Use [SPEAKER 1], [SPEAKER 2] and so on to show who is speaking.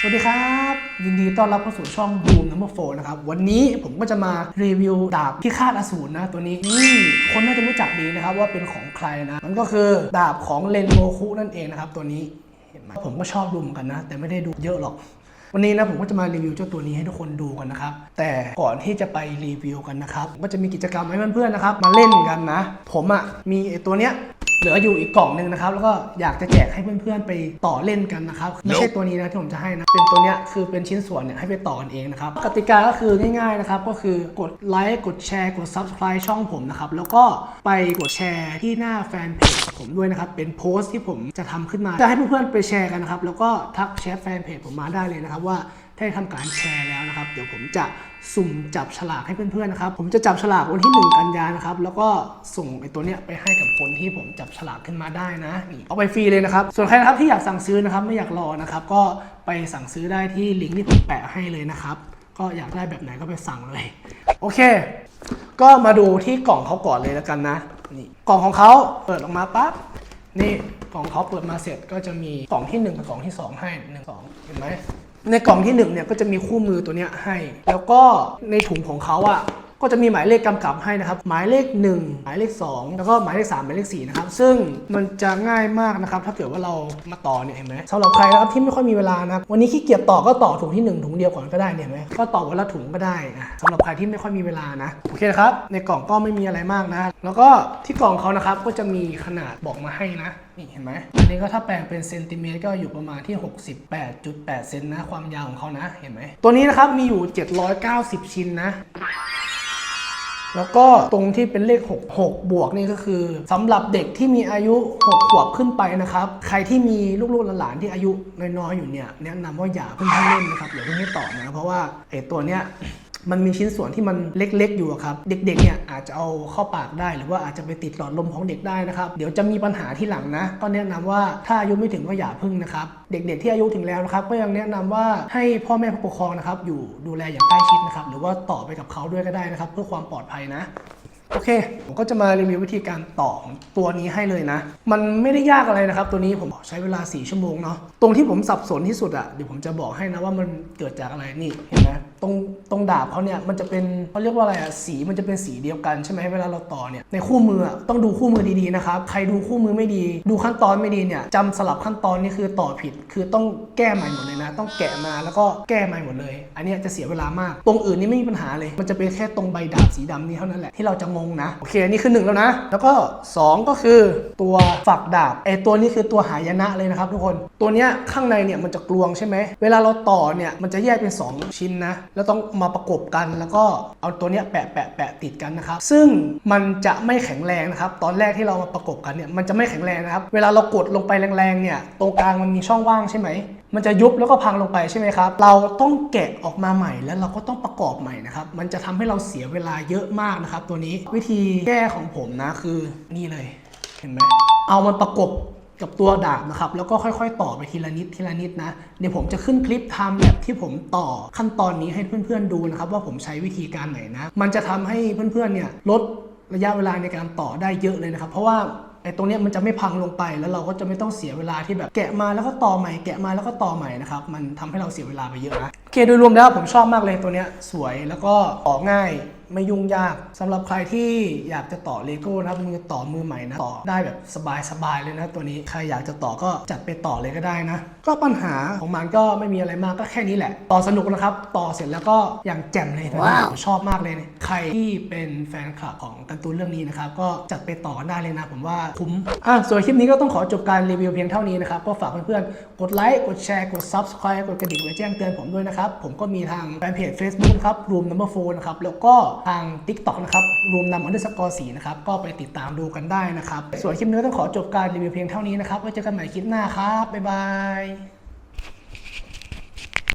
[SPEAKER 1] สวัสดีครับ ยินดีต้อนรับเข้าสู่ช่อง Boom Number 4นะครับ วันนี้ผมก็จะมารีวิวดาบที่คาดอสูรนะ ตัวนี้นี่คนน่าจะรู้จักดีนะครับว่าเป็นของใครนะ มันก็คือดาบของเลนโมคุนั่นเองนะครับตัวนี้เห็นไหมผมก็ชอบดูเหมือนกันนะ แต่ไม่ได้ดูเยอะหรอก วันนี้นะผมก็จะมารีวิวเจ้าตัวนี้ให้ทุกคนดูกันนะครับ แต่ก่อนที่จะไปรีวิวกันนะครับก็จะมีกิจกรรมให้เพื่อนๆนะครับมาเล่นกันนะ ผมอะ่ะมีตัวเนี้ย เหลืออยู่อีกกล่องหนึ่งนะครับ แล้วก็อยากจะแจกให้เพื่อนๆไปต่อเล่นกันนะครับ ไม่ใช่ตัวนี้นะที่ผมจะให้นะ เป็นตัวเนี้ยคือเป็นชิ้นส่วนเนี่ยให้ไปต่อกันเองนะครับ กติกาก็คือง่ายๆนะครับ ก็คือกดไลค์กดแชร์กด Subscribe ช่องผมนะครับ แล้วก็ไปกดแชร์ที่หน้าแฟนเพจผมด้วยนะครับ เป็นโพสต์ที่ผมจะทำขึ้นมา จะให้เพื่อนๆไปแชร์กันนะครับ แล้วก็ทักแชทแฟนเพจผมมาได้เลยนะครับว่า ได้ทำการแชร์แล้วนะครับ เดี๋ยวผมจะสุ่มจับฉลากให้เพื่อนๆนะครับ ผมจะจับฉลากวันที่ 1 กันยานะครับ แล้วก็ส่งไอ้ตัวเนี้ยไปให้กับคนที่ผมจับฉลากขึ้นมาได้นะนี่เอาไปฟรีเลยนะครับ ส่วนใครนะครับที่อยากสั่งซื้อนะครับไม่อยากรอนะครับ ก็ไปสั่งซื้อได้ที่ลิงก์ที่ผมแปะให้เลยนะครับ ก็อยากได้แบบไหนก็ไปสั่งเลย โอเค ก็มาดูที่กล่องเขาก่อนเลยแล้วกันนะนี่กล่องของเขาเปิดออกมาปั๊บนี่กล่องเขาเปิดมาเสร็จก็จะมีกล่องที่ 1 กับกล่องที่ 2 ให้1 2เห็นไหม ในกล่องที่1เนี่ยก็จะมีคู่มือตัวเนี้ยให้ แล้วก็ในถุงของเขาอะ ก็จะมีหมายเลขกำกับให้นะครับ หมายเลข 1 หมายเลข 2 แล้วก็หมายเลข 3 หมายเลข4นะครับ ซึ่งมันจะง่ายมากนะครับ ถ้าเกิดว่าเรามาต่อเนี่ยเห็นไหมสำหรับใครนะครับที่ไม่ค่อยมีเวลานะวันนี้ขี้เกียจต่อก็ต่อถุงที่ 1 ถุงเดียวก่อนก็ได้เนี่ยเห็นไหมก็ต่อวันละถุงก็ได้นะสำหรับใครที่ไม่ค่อยมีเวลานะ โอเคนะครับ ในกล่องก็ไม่มีอะไรมากนะ แล้วก็ที่กล่องเขานะครับ ก็จะมีขนาดบอกมาให้นะ นี่เห็นไหมอันนี้ก็ถ้าแปลงเป็นเซนติเมตรก็อยู่ประมาณที่ 68.8 เซนนะ ความยาวของเขานะ เห็นไหม ตัวนี้นะครับมีอยู่ 790 ชิ้นนะ แล้วก็ตรงที่เป็นเลข 6 6 บวกนี่ก็คือสำหรับเด็กที่มีอายุ 6 ขวบขึ้นไปนะครับ ใครที่มีลูกๆหลานๆที่อายุน้อยๆอยู่เนี่ยแนะนำว่าอย่าเพิ่งให้เล่นนะครับอย่าเพิ่งให้ต่อนะเพราะว่าไอ้ตัวเนี้ย มันมีชิ้นส่วนที่มันเล็กๆ อยู่ครับ เด็กๆเนี่ยอาจจะเอาเข้าปากได้ หรือว่าอาจจะไปติดหลอดลมของเด็กได้นะครับเดี๋ยวจะมีปัญหาที่หลังนะ ก็แนะนำว่าถ้าอายุไม่ถึงก็อย่าพึ่งนะครับเด็กๆที่อายุถึงแล้วนะครับก็ยังแนะนำว่าให้พ่อแม่ผู้ปกครองนะครับอยู่ดูแลอย่างใกล้ชิดนะครับหรือว่าต่อไปกับเขาด้วยก็ได้นะครับ เพื่อความปลอดภัยนะ โอเค ผมก็จะมารีวิววิธีการต่อตัวนี้ให้เลยนะ มันไม่ได้ยากอะไรนะครับ ตัวนี้ผมใช้เวลา 4 ชั่วโมงเนาะ ตรงที่ผมสับสนที่สุดอะเดี๋ยวผมจะบอกให้นะว่ามันเกิดจากอะไรนี่เห็นไหมตรงตรงดาบเขาเนี่ยมันจะเป็นเขาเรียกว่าอะไรอะสีมันจะเป็นสีเดียวกันใช่ไหมเวลาเราต่อเนี่ย ในคู่มืออะต้องดูคู่มือดีๆนะครับ ใครดูคู่มือไม่ดี ดูขั้นตอนไม่ดีเนี่ยจำสลับขั้นตอนนี่คือต่อผิด คือต้องแก้ใหม่หมดเลยนะ ต้องแกะมาแล้วก็แก้ใหม่หมดเลย อันนี้จะเสียเวลามาก ตรงอื่นนี่ไม่มีปัญหาเลย มันจะเป็นแค่ตรงใบดาบสีดำนี้เท่านั้นแหละที่เราจะงงนะ โอเคนี่คือหนึ่งแล้วนะ แล้วก็สองก็คือตัวฝักดาบไอตัวนี้คือตัวหายนะเลยนะครับทุกคนตัวเนี้ยข้างในเนี่ยมันจะกลวงใช่ไหมเวลาเราต่อเนี่ยมันจะแยกเป็น 2 ชิ้นนะ แล้วต้องมาประกบกันแล้วก็เอาตัวเนี้ยแปะแปะแปะติดกันนะครับซึ่งมันจะไม่แข็งแรงนะครับตอนแรกที่เรามาประกบกันเนี่ยมันจะไม่แข็งแรงนะครับเวลาเรากดลงไปแรงๆเนี่ยตรงกลางมันมีช่องว่างใช่ไหม มันจะยุบแล้วก็พังลงไปใช่ไหมครับ เราต้องแกะออกมาใหม่แล้วเราก็ต้องประกอบใหม่นะครับ มันจะทำให้เราเสียเวลาเยอะมากนะครับ ตัวนี้วิธีแก้ของผมนะคือนี่เลย เห็นไหมเอามันประกบกับตัวดาบนะครับ แล้วก็ค่อยๆ ต่อไปทีละนิดทีละนิดนะ เดี๋ยวผมจะขึ้นคลิปทม์แลปที่ผมต่อขั้นตอนนี้ให้เพื่อนๆดูนะครับ ว่าผมใช้วิธีการไหนนะ มันจะทำให้เพื่อนๆเนี่ยลดระยะเวลาในการต่อได้เยอะเลยนะครับ เพราะว่า ตรงนี้มันจะไม่พังลงไป แล้วเราก็จะไม่ต้องเสียเวลาที่แบบแกะมาแล้วก็ต่อใหม่แกะมาแล้วก็ต่อใหม่นะครับมันทำให้เราเสียเวลาไปเยอะนะโอเคโดยรวมแล้วผมชอบมากเลยตัวเนี้ยสวยแล้วก็ต่อง่ายไม่ยุ่งยากสำหรับใครที่อยากจะต่อเลโก้นะครับมือต่อมือใหม่นะต่อได้แบบสบายๆเลยนะตัวนี้ใครอยากจะต่อก็จัดไปต่อเลยก็ได้นะ ก็ปัญหาของมันก็ไม่มีอะไรมากก็แค่นี้แหละ ต่อสนุกนะครับ ต่อเสร็จแล้วก็อย่างแจ่มเลยตัวนี้ผมชอบมากเลยเนี่ยใครที่เป็นแฟนคลับของการ์ตูนเรื่องนี้นะครับก็จัดไปต่อได้เลยนะ ผมว่าคุ้มอะส่วนคลิปนี้ก็ต้องขอจบการรีวิวเพียงเท่านี้นะครับก็ฝากเพื่อนๆกดไลค์กดแชร์กด subscribe กดกระดิ่งไว้แจ้งเตือนผมด้วยนะครับผมก็มีทางแฟนเพจ Facebook นะครับ room number 4นะครับแล้วก็ทาง TikTok นะครับ room number underscore 4นะครับก็ไปติดตามดูกันได้นะครับส่วนคลิปนี้ต้องขอจบการรีวิวเพียงเท่านี้นะครับไว้เจอกันใหม่คลิปหน้าครับบ๊ายบาย